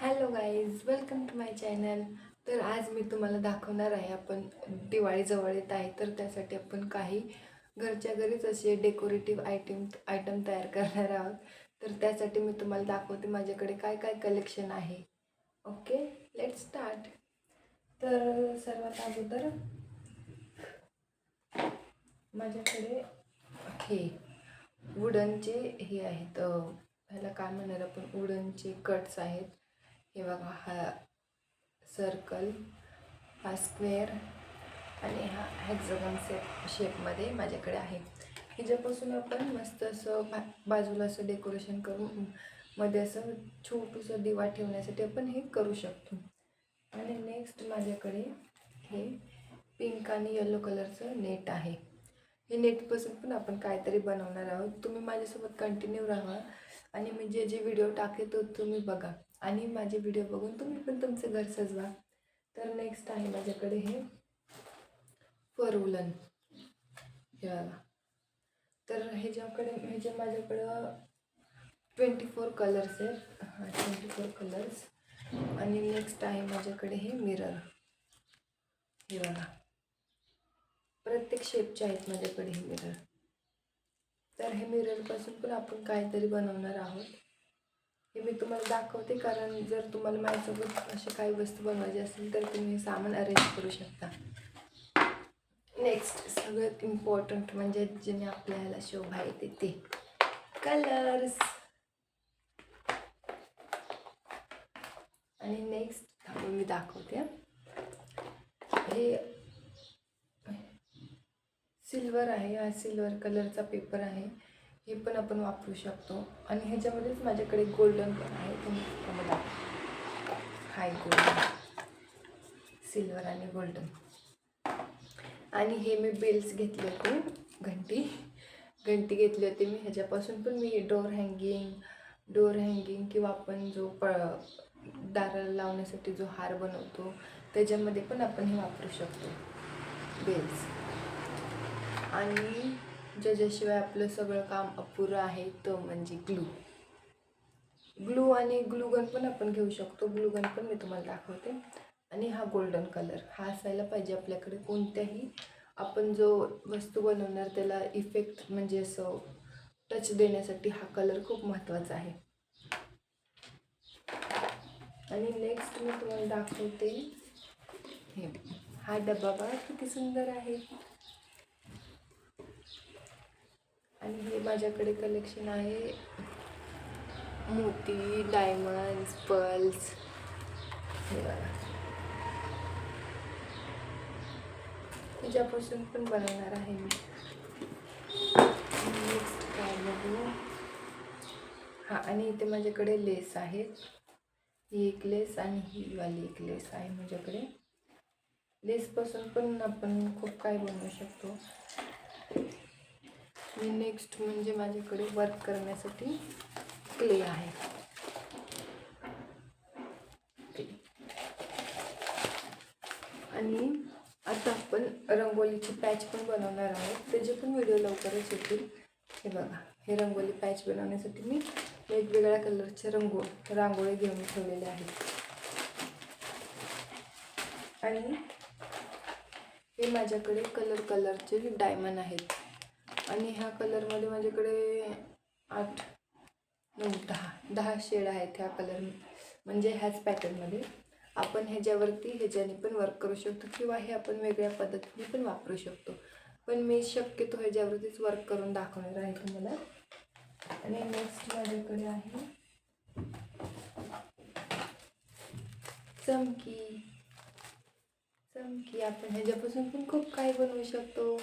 Hello guys welcome to my channel तर आज मी तुम्हाला दाखवणार आहे आपण दिवाळी जवळ येत आहे तर त्यासाठी आपण काही घरच्या घरीच असे डेकोरेटिव्ह आयटम आयटम तयार करणार आहोत. तर त्यासाठी मी तुम्हाला दाखवते माझ्याकडे काय काय कलेक्शन आहे. ओके लेट स्टार्ट तर सर्वात अगोदर माझ्याकडे हे वुडनचे हे आहेत. ह्याला काय म्हणणार आपण? वुडनचे कट्स आहेत. हे बघा हा सर्कल हा स्क्वेअर आणि हा हॅक्झगन शेप शेपमध्ये माझ्याकडे आहे. ह्याच्यापासून आपण मस्त असं बा बाजूला असं डेकोरेशन करून मध्ये असं छोटूसं दिवा ठेवण्यासाठी आपण हे करू शकतो. आणि नेक्स्ट माझ्याकडे हे पिंक आणि येलो कलरचं नेट आहे. हे नेटपासून पण आपण काहीतरी बनवणार आहोत. तुम्ही माझ्यासोबत कंटिन्यू राहा आणि मी जे जे व्हिडिओ टाकते तो तुम्ही बघा. आणि माझे व्हिडिओ बघून तुम्ही पण तुमचं घर सजवा. तर नेक्स्ट आहे माझ्याकडे हे फरवलन. हे बघा. तर ह्याच्याकडे ह्याचे माझ्याकडं ट्वेंटी फोर कलर्स आहेत. हां ट्वेंटी फोर कलर्स आणि नेक्स्ट आहे माझ्याकडे हे मिरर हे बघा. प्रत्येक शेपचे आहेत माझ्याकडे हे मिरर तर हे मिररपासून पण आपण काहीतरी बनवणार आहोत. हे मी तुम्हाला दाखवते कारण जर तुम्हाला माझ्यासोबत असे काही वस्तू बनवायचे असेल तर तुम्ही सामान अरेंज करू शकता. नेक्स्ट सगळ्यात इम्पॉर्टंट म्हणजे ज्याने आपल्याला शोभा येते ते. कलर्स आणि नेक्स्ट थांबून मी दाखवते हे. सिल्वर आहे हा सिल्वर कलरचा पेपर आहे. हे पण आपण वापरू शकतो. आणि ह्याच्यामध्येच माझ्याकडे गोल्डन पण आहे. तुम्ही मला हाय गोल्डन सिल्वर आणि गोल्डन आणि हे मी बेल्स घेतले होते. घंटी. घंटी घेतली होती मी. ह्याच्यापासून पण मी डोर हँगिंग डोर हँगिंग किंवा आपण जो प दाराला लावण्यासाठी जो हार बनवतो त्याच्यामध्ये पण आपण हे वापरू शकतो. बेल्स आणि ज्याच्याशिवाय आपलं सगळं काम अपुरं आहे तो म्हणजे ग्लू. ग्लू आणि ग्लूगन पण आपण घेऊ शकतो. ग्लूगन पण मी तुम्हाला दाखवते. आणि हा गोल्डन कलर. हा असायला पाहिजे आपल्याकडे कोणत्याही. आपण जो वस्तू बनवणार त्याला इफेक्ट म्हणजे असं टच देण्यासाठी हा कलर खूप महत्त्वाचा आहे. आणि नेक्स्ट मी तुम्हाला दाखवते. हे. हा डबा बघा किती सुंदर आहे. आणि हे माझ्याकडे कलेक्शन आहे. मोती डायमंड्स पर्ल्स हे बघा. त्याच्यापासून पण बनवणार आहे मी. नेक्स्ट काय बघू? हां आणि इथे माझ्याकडे लेस आहेत ही एक लेस आणि ही वाली एक लेस आहे माझ्याकडे. लेसपासून पण आपण खूप काय बनवू शकतो. मी नेक्स्ट म्हणजे माझ्याकडे वर्क करण्यासाठी क्ले आहे. आणि आता आपण रंगोलीची पॅच पण बनवणार आहोत. त्याचे पण व्हिडिओ लवकरच येतील. हे बघा हे रंगोली पॅच बनवण्यासाठी मी वेगवेगळ्या कलरचे रंगो रांगोळी घेऊन ठेवलेले आहेत. आणि हे माझ्याकडे कलर कलरचे डायमंड आहेत. आणि ह्या कलरमध्ये माझ्याकडे आठ नऊ दहा दहा शेड आहेत ह्या कलर म्हणजे ह्याच पॅटर्नमध्ये. आपण ह्याच्यावरती ह्याच्याने पण वर्क करू शकतो किंवा हे आपण वेगळ्या पद्धतीने पण वापरू शकतो. पण मी शक्यतो ह्याच्यावरतीच वर्क करून दाखवणार आहे तुम्हाला. आणि नेक्स्ट माझ्याकडे आहे चमकी. चमकी आपण ह्याच्यापासून पण खूप काही बनवू शकतो.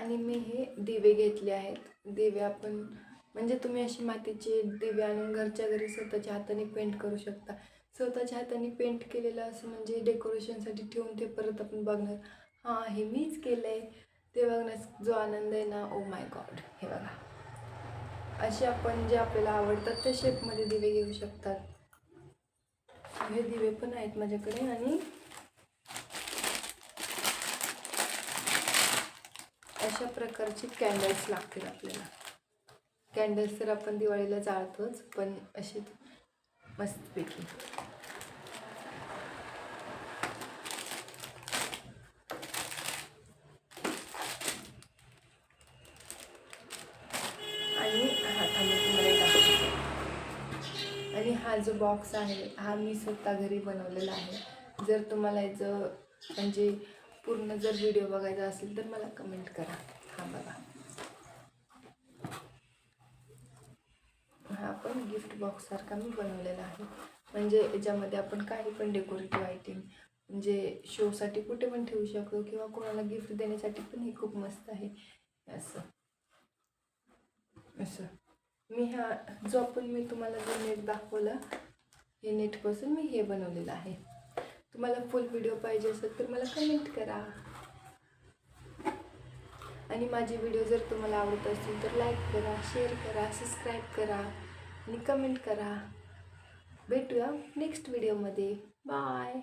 आणि मी हे दिवे घेतले आहेत. दिवे आपण म्हणजे तुम्ही अशी मातीचे दिवे आणून घरच्या घरी स्वतःच्या हाताने पेंट करू शकता. स्वतःच्या हाताने पेंट केलेलं असं म्हणजे डेकोरेशनसाठी ठेवून ते परत आपण बघणार. हां हे मीच केलं आहे ते बघण्यास जो आनंद आहे ना ओ माय गॉड हे बघा. असे आपण जे आपल्याला आवडतात त्या शेपमध्ये दिवे घेऊ शकतात. हे दिवे पण आहेत माझ्याकडे आणि अशा प्रकारची कॅन्डल्स लागतील आपल्याला. कॅन्डल्स तर आपण दिवाळीला जाळतोच पण असे मस्तपैकी आणि हा तुम्हाला आणि हा जो बॉक्स आहे हा मी स्वतः घरी बनवलेला आहे. जर तुम्हाला याचं म्हणजे पूर्ण जर व्हिडिओ बघायचा असेल तर मला कमेंट करा. हा बघा. हा पण गिफ्ट बॉक्ससारखा मी बनवलेला आहे. म्हणजे याच्यामध्ये आपण काही पण डेकोरेटिव्ह आयटम म्हणजे शोसाठी कुठे पण ठेवू शकतो किंवा कोणाला गिफ्ट देण्यासाठी पण हे खूप मस्त आहे. असं. असं. मी हा जो आपण मी तुम्हाला जो नेट दाखवला हे नेटपासून मी हे बनवलेलं आहे. तुम्हाला फुल व्हिडिओ पाहिजे असेल तर मला कमेंट करा. आणि माझे व्हिडिओ जर तुम्हाला आवडत असतील तर लाईक करा शेअर करा सबस्क्राईब करा आणि कमेंट करा. भेटूया नेक्स्ट व्हिडिओमध्ये बाय